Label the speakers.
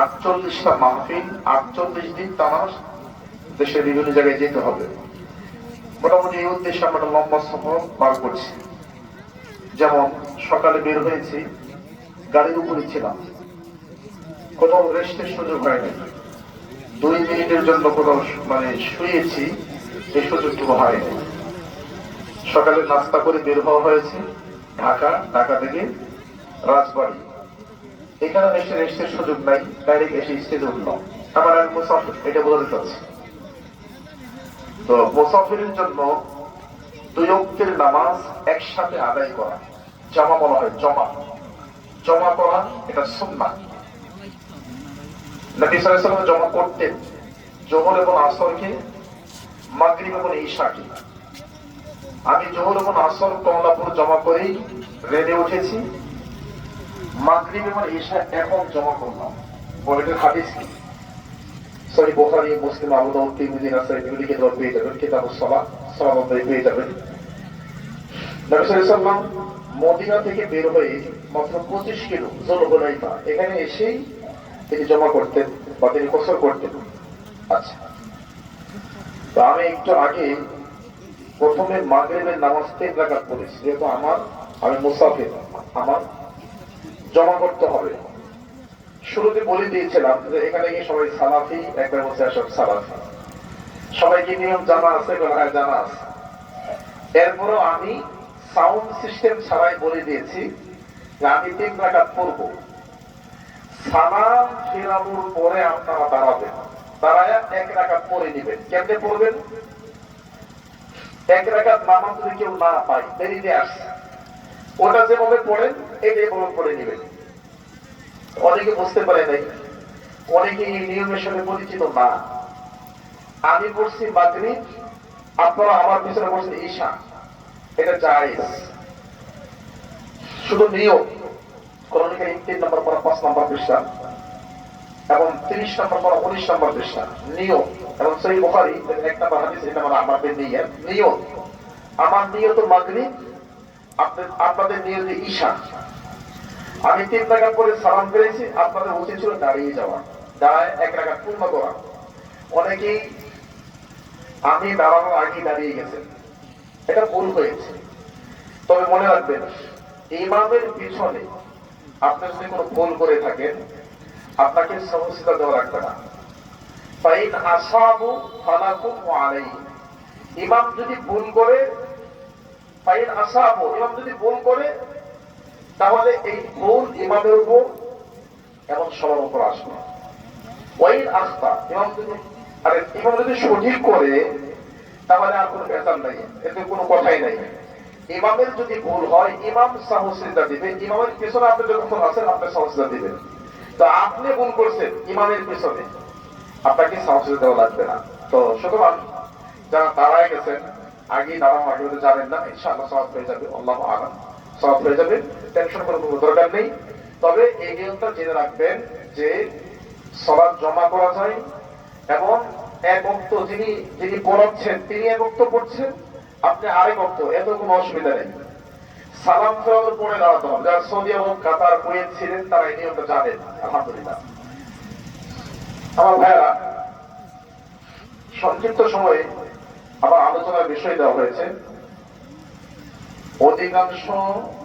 Speaker 1: আটচল্লিশটা মাহফিল, আটচল্লিশ দিন দেশের বিভিন্ন জায়গায় যেতে হবে। মোটামুটি এই উদ্দেশ্যে আমরা লম্বা সফর করছি। যেমন সকালে বের হয়েছি, গাড়ির উপরে ছিলাম। কোথাও রেস্টের সুযোগ হয়নি। দুই মিনিটের জন্য কোথাও মানে শুয়েছি এই সুযোগটুকু হয়নি। সকালে নাস্তা করে বের হওয়া হয়েছে, ঢাকা ঢাকা থেকে রাজবাড়ি। এখানে এসে রেস্টের সুযোগ নাই, ডাইরেক্ট এসে স্টেজে উঠলাম আমার আমি মুসাফির, এটা বলতে চাচ্ছি। তো মুসাফিরের জন্য দুই অক্টের নামাজ একসাথে আদায় করা, জমা বলা হয় জমা। জমা করা, এটা সুন্না নবী সাল্লাল্লাহু জমা করতেন, জোহর এবং আসরকে মাগরিব এবং ঈশাকে। আমি জোহর এবং আসর কমলাপুর জমা করেই রেডে উঠেছি। মাগরিব এবং এখন জমা করলাম। হাদিস কি? সহি বুখারী, মুসলিম কিতাব পেয়ে যাবেন পেয়ে যাবেন নবী মদিনা থেকে বের হয়ে মাত্র পঁচিশ কিলো জলহুলাইফা, এখানে এসেই তিনি জমা করতেন বা তিনি কসর করতেন। আচ্ছা। তো আমি একটু আগে প্রথমে মাগরিবের নামাজ রাকাত পড়েছি, যেহেতু আমার, আমি মুসাফির, আমার জমা করতে হবে। শুরুতে বলে দিয়েছিলাম যে এখানে গিয়ে সবাই সালাফি, একবার বসে আসব সালাফি। সবাইকে নিয়ম জানা আছে হ্যাঁ জানা আছে? এরপরও আমি সাউন্ড সিস্টেম ছাড়াই বলে দিয়েছি যে আমি তিন রাকাত পড়ব। সালাম ফেরানোর পরে আপনারা দাঁড়াবেন। দাঁড়ায় এক রাকাত পরে নেবেন। কেমনে পড়বেন? এক রাকাত নামাজ যদি কেউ না পায়, দেরিতে আসছে। ওটা যেভাবে পড়েন এটা এভাবে পড়ে নেবেন। অনেকে বুঝতে পারে নাই, অনেকে এই নিয়মের সাথে পরিচিত না। আমি পড়ছি মাগরিব আপনারা আমার পিছনে পড়ছেন ঈশা। এটা জায়েজ। শুধু নিয়ম। কোরআন তিন নম্বর পড়া পাঁচ নম্বর পৃষ্ঠা এবং তিরিশ নম্বর পড়া উনিশ নম্বর পৃষ্ঠা। নিয়ম। এবং সহি বুখারী, এক নম্বর হাদিস মানে আমাদের নিয়ত। নিয়ত আমার নিয়ত মাগরিব আপনাদের আপনাদের নিয়ত ঈশা আমি তিন টাকা করে সালাম পেয়েছি, আপনাদের উচিত ছিল দাঁড়িয়ে যাওয়া। দাঁড়ায় এক টাকা পূর্ণ করা। অনেকেই আমি দাঁড়ানোর আগে দাঁড়িয়ে গেছেন এটা ভুল হয়েছে। তবে মনে রাখবেন, ইমামের পিছনে আপনি যদি কোনো ভুল করে থাকেন, আপনাকে সমস্যা দেওয়া লাগবে না। ফাইন আসাবু ফালাকুম আলাইহি। ইমাম যদি ভুল করে ফাইন আসাবু ইমাম যদি ভুল করে, তাহলে এই ভুল ইমামের উপর এবং সবার উপর আসবে ওয়াইন আস্তা, ইমাম যদি আরে, ইমাম যদি সঠিক করে, তাহলে আর কোনো বেতন নাই, এতে কোনো কথাই নাই। ইমামের যদি ভুল হয়, ইমাম সাহসিদা দিবে। ইমামের পিছনে আপনি যতক্ষণ আছেন, আপনি সাহসিদা দিবেন। তো আপনি ভুল করছেন, ইমামের পিছনে। আপনাকে সাহসিদা দেওয়া লাগবে না। তো সুতরাং যারা দাঁড়ায় গেছেন আগে দাঁড়ানো আগে যাবেন না, ইনশাআল্লাহ সব হয়ে যাবে, আল্লাহ আলাম। সব হয়ে যাবে টেনশন করার কোনো দরকার নেই। তবে এই নিয়মটা জেনে রাখবেন যে সবার জমা করা যায় এবং এক অক্ত যিনি যিনি পড়াচ্ছেন, তিনি এক অক্ত পড়ছেন, আপনি আরেক অক্ত এত কোনো অসুবিধা নেই। সালাম ফেরানোর পরে দাঁড়াতে হবে। যারা সৌদি এবং কাতার, কুয়েত ছিলেন, তারা এই নিয়মটা জানেন, আলহামদুলিল্লাহ। আমার ভাইরা সংক্ষিপ্ত সময়ে আবার আলোচনার বিষয় দেওয়া হয়েছে। অধিকাংশ